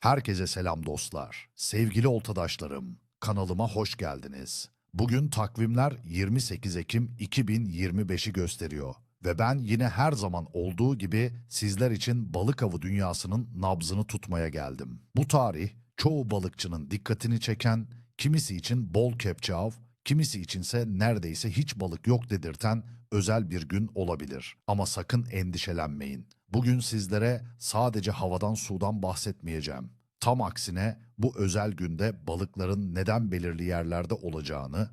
Herkese selam dostlar. Sevgili oltadaşlarım, kanalıma hoş geldiniz. Bugün takvimler 28 Ekim 2025'i gösteriyor ve ben yine her zaman olduğu gibi sizler için balık avı dünyasının nabzını tutmaya geldim. Bu tarih çoğu balıkçının dikkatini çeken, kimisi için bol kepçe av, kimisi içinse neredeyse hiç balık yok dedirten özel bir gün olabilir. Ama sakın endişelenmeyin. Bugün sizlere sadece havadan sudan bahsetmeyeceğim. Tam aksine bu özel günde balıkların neden belirli yerlerde olacağını,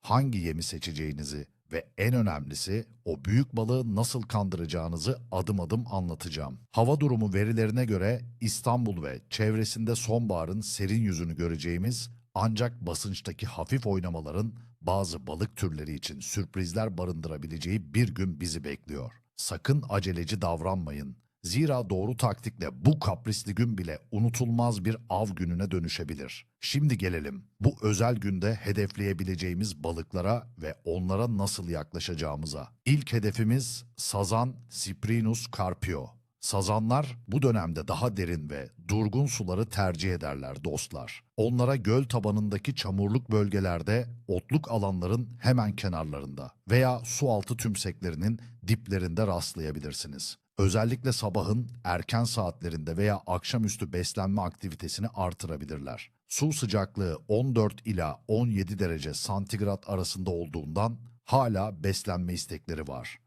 hangi yemi seçeceğinizi ve en önemlisi o büyük balığı nasıl kandıracağınızı adım adım anlatacağım. Hava durumu verilerine göre İstanbul ve çevresinde sonbaharın serin yüzünü göreceğimiz ancak basınçtaki hafif oynamaların bazı balık türleri için sürprizler barındırabileceği bir gün bizi bekliyor. Sakın aceleci davranmayın. Zira doğru taktikle bu kaprisli gün bile unutulmaz bir av gününe dönüşebilir. Şimdi gelelim bu özel günde hedefleyebileceğimiz balıklara ve onlara nasıl yaklaşacağımıza. İlk hedefimiz sazan Cyprinus carpio. Sazanlar bu dönemde daha derin ve durgun suları tercih ederler dostlar. Onlara göl tabanındaki çamurluk bölgelerde, otluk alanların hemen kenarlarında veya su altı tümseklerinin diplerinde rastlayabilirsiniz. Özellikle sabahın erken saatlerinde veya akşamüstü beslenme aktivitesini artırabilirler. Su sıcaklığı 14 ila 17 derece santigrat arasında olduğundan hala beslenme istekleri var.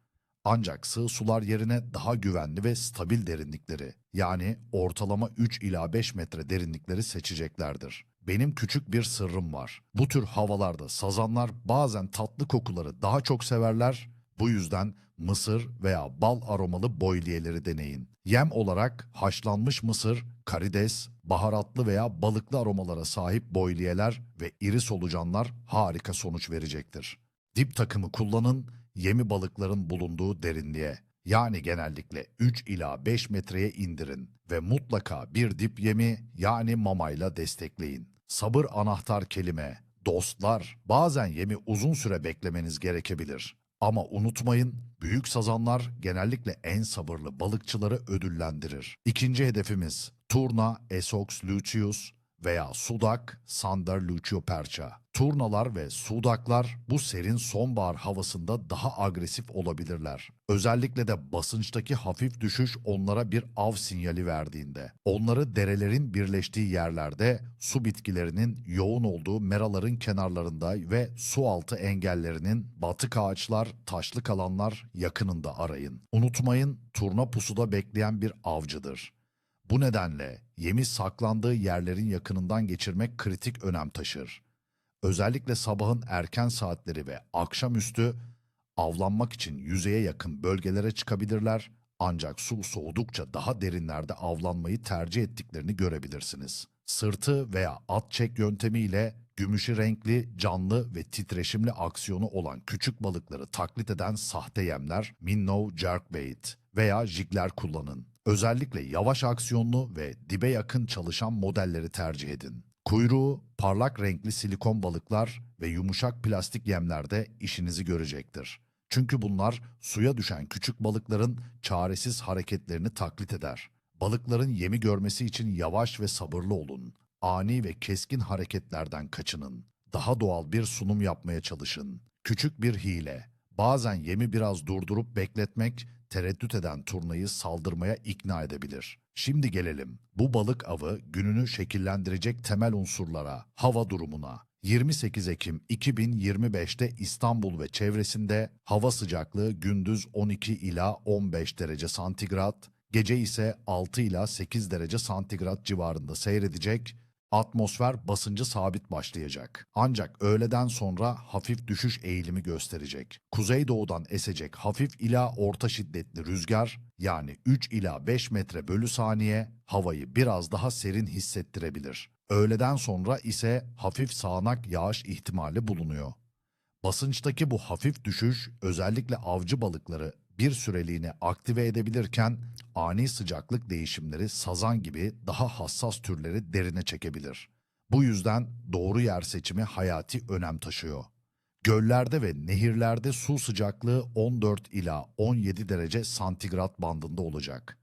Ancak sığ sular yerine daha güvenli ve stabil derinlikleri yani ortalama 3 ila 5 metre derinlikleri seçeceklerdir. Benim küçük bir sırrım var. Bu tür havalarda sazanlar bazen tatlı kokuları daha çok severler. Bu yüzden mısır veya bal aromalı boyliyeleri deneyin. Yem olarak haşlanmış mısır, karides, baharatlı veya balıklı aromalara sahip boyliyeler ve iri solucanlar harika sonuç verecektir. Dip takımı kullanın, yemi balıkların bulunduğu derinliğe yani genellikle 3 ila 5 metreye indirin ve mutlaka bir dip yemi yani mamayla destekleyin. Sabır anahtar kelime. Dostlar, bazen yemi uzun süre beklemeniz gerekebilir. Ama unutmayın, büyük sazanlar genellikle en sabırlı balıkçıları ödüllendirir. İkinci hedefimiz Turna Esox lucius veya Sudak Sander lucio percha. Turnalar ve sudaklar bu serin sonbahar havasında daha agresif olabilirler. Özellikle de basınçtaki hafif düşüş onlara bir av sinyali verdiğinde. Onları derelerin birleştiği yerlerde su bitkilerinin yoğun olduğu meraların kenarlarında ve su altı engellerinin batık ağaçlar, taşlık alanlar yakınında arayın. Unutmayın turna pusuda bekleyen bir avcıdır. Bu nedenle yemi saklandığı yerlerin yakınından geçirmek kritik önem taşır. Özellikle sabahın erken saatleri ve akşamüstü avlanmak için yüzeye yakın bölgelere çıkabilirler ancak su soğudukça daha derinlerde avlanmayı tercih ettiklerini görebilirsiniz. Sırtı veya at çek yöntemiyle gümüşü renkli, canlı ve titreşimli aksiyonu olan küçük balıkları taklit eden sahte yemler minnow jerkbait veya jigler kullanın. Özellikle yavaş aksiyonlu ve dibe yakın çalışan modelleri tercih edin. Kuyruğu, parlak renkli silikon balıklar ve yumuşak plastik yemlerde işinizi görecektir. Çünkü bunlar suya düşen küçük balıkların çaresiz hareketlerini taklit eder. Balıkların yemi görmesi için yavaş ve sabırlı olun. Ani ve keskin hareketlerden kaçının. Daha doğal bir sunum yapmaya çalışın. Küçük bir hile. Bazen yemi biraz durdurup bekletmek tereddüt eden turnayı saldırmaya ikna edebilir. Şimdi gelelim. Bu balık avı gününü şekillendirecek temel unsurlara, hava durumuna. 28 Ekim 2025'te İstanbul ve çevresinde hava sıcaklığı gündüz 12 ila 15 derece santigrat, gece ise 6 ila 8 derece santigrat civarında seyredecek Atmosfer basıncı sabit başlayacak. Ancak öğleden sonra hafif düşüş eğilimi gösterecek. Kuzeydoğudan esecek hafif ila orta şiddetli rüzgar yani 3 ila 5 metre bölü saniye havayı biraz daha serin hissettirebilir. Öğleden sonra ise hafif sağanak yağış ihtimali bulunuyor. Basınçtaki bu hafif düşüş özellikle avcı balıkları bir süreliğine aktive edebilirken ani sıcaklık değişimleri sazan gibi daha hassas türleri derine çekebilir. Bu yüzden doğru yer seçimi hayati önem taşıyor. Göllerde ve nehirlerde su sıcaklığı 14 ila 17 derece santigrat bandında olacak.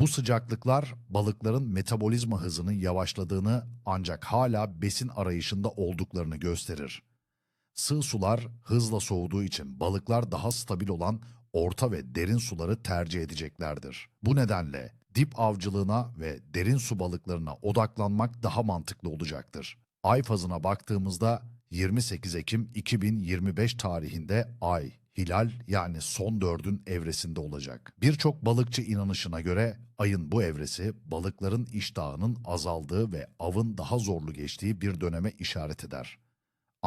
Bu sıcaklıklar balıkların metabolizma hızının yavaşladığını ancak hala besin arayışında olduklarını gösterir. Sığ sular hızla soğuduğu için balıklar daha stabil olan orta ve derin suları tercih edeceklerdir. Bu nedenle dip avcılığına ve derin su balıklarına odaklanmak daha mantıklı olacaktır. Ay fazına baktığımızda 28 Ekim 2025 tarihinde Ay, hilal yani son dördün evresinde olacak. Birçok balıkçı inanışına göre ayın bu evresi balıkların iştahının azaldığı ve avın daha zorlu geçtiği bir döneme işaret eder.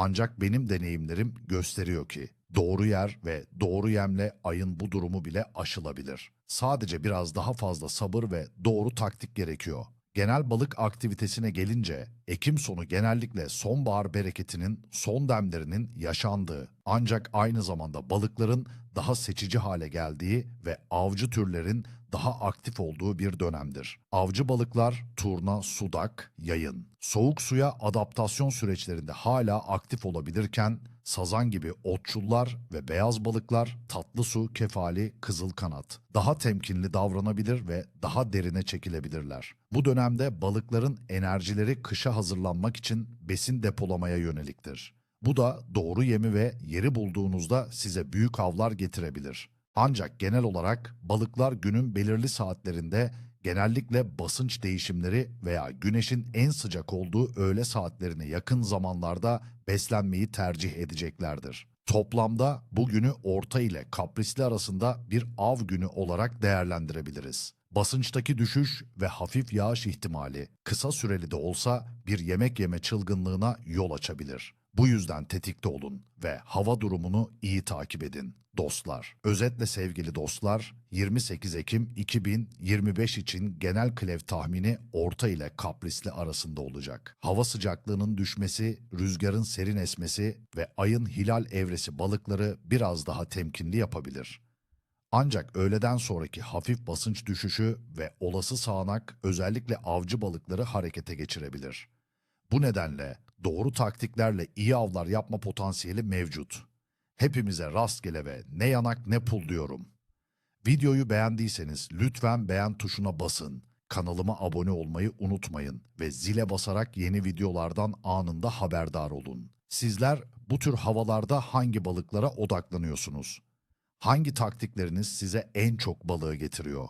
Ancak benim deneyimlerim gösteriyor ki doğru yer ve doğru yemle ayın bu durumu bile aşılabilir. Sadece biraz daha fazla sabır ve doğru taktik gerekiyor. Genel balık aktivitesine gelince Ekim sonu genellikle sonbahar bereketinin son demlerinin yaşandığı ancak aynı zamanda balıkların daha seçici hale geldiği ve avcı türlerin daha aktif olduğu bir dönemdir. Avcı balıklar turna, sudak, yayın. Soğuk suya adaptasyon süreçlerinde hala aktif olabilirken sazan gibi otçullar ve beyaz balıklar tatlı su, kefali, kızıl kanat daha temkinli davranabilir ve daha derine çekilebilirler. Bu dönemde balıkların enerjileri kışa hazırlanmak için besin depolamaya yöneliktir. Bu da doğru yemi ve yeri bulduğunuzda size büyük avlar getirebilir. Ancak genel olarak balıklar günün belirli saatlerinde genellikle basınç değişimleri veya güneşin en sıcak olduğu öğle saatlerine yakın zamanlarda beslenmeyi tercih edeceklerdir. Toplamda bu günü orta ile kaprisli arasında bir av günü olarak değerlendirebiliriz. Basınçtaki düşüş ve hafif yağış ihtimali kısa süreli de olsa bir yemek yeme çılgınlığına yol açabilir. Bu yüzden tetikte olun ve hava durumunu iyi takip edin. Dostlar, özetle sevgili dostlar, 28 Ekim 2025 için genel klev tahmini orta ile kaprisli arasında olacak. Hava sıcaklığının düşmesi, rüzgarın serin esmesi ve ayın hilal evresi balıkları biraz daha temkinli yapabilir. Ancak öğleden sonraki hafif basınç düşüşü ve olası sağanak özellikle avcı balıkları harekete geçirebilir. Bu nedenle doğru taktiklerle iyi avlar yapma potansiyeli mevcut. Hepimize rastgele ve ne yanak ne pul diyorum. Videoyu beğendiyseniz lütfen beğen tuşuna basın. Kanalıma abone olmayı unutmayın ve zile basarak yeni videolardan anında haberdar olun. Sizler bu tür havalarda hangi balıklara odaklanıyorsunuz? Hangi taktikleriniz size en çok balığı getiriyor?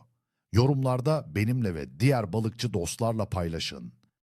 Yorumlarda benimle ve diğer balıkçı dostlarla paylaşın.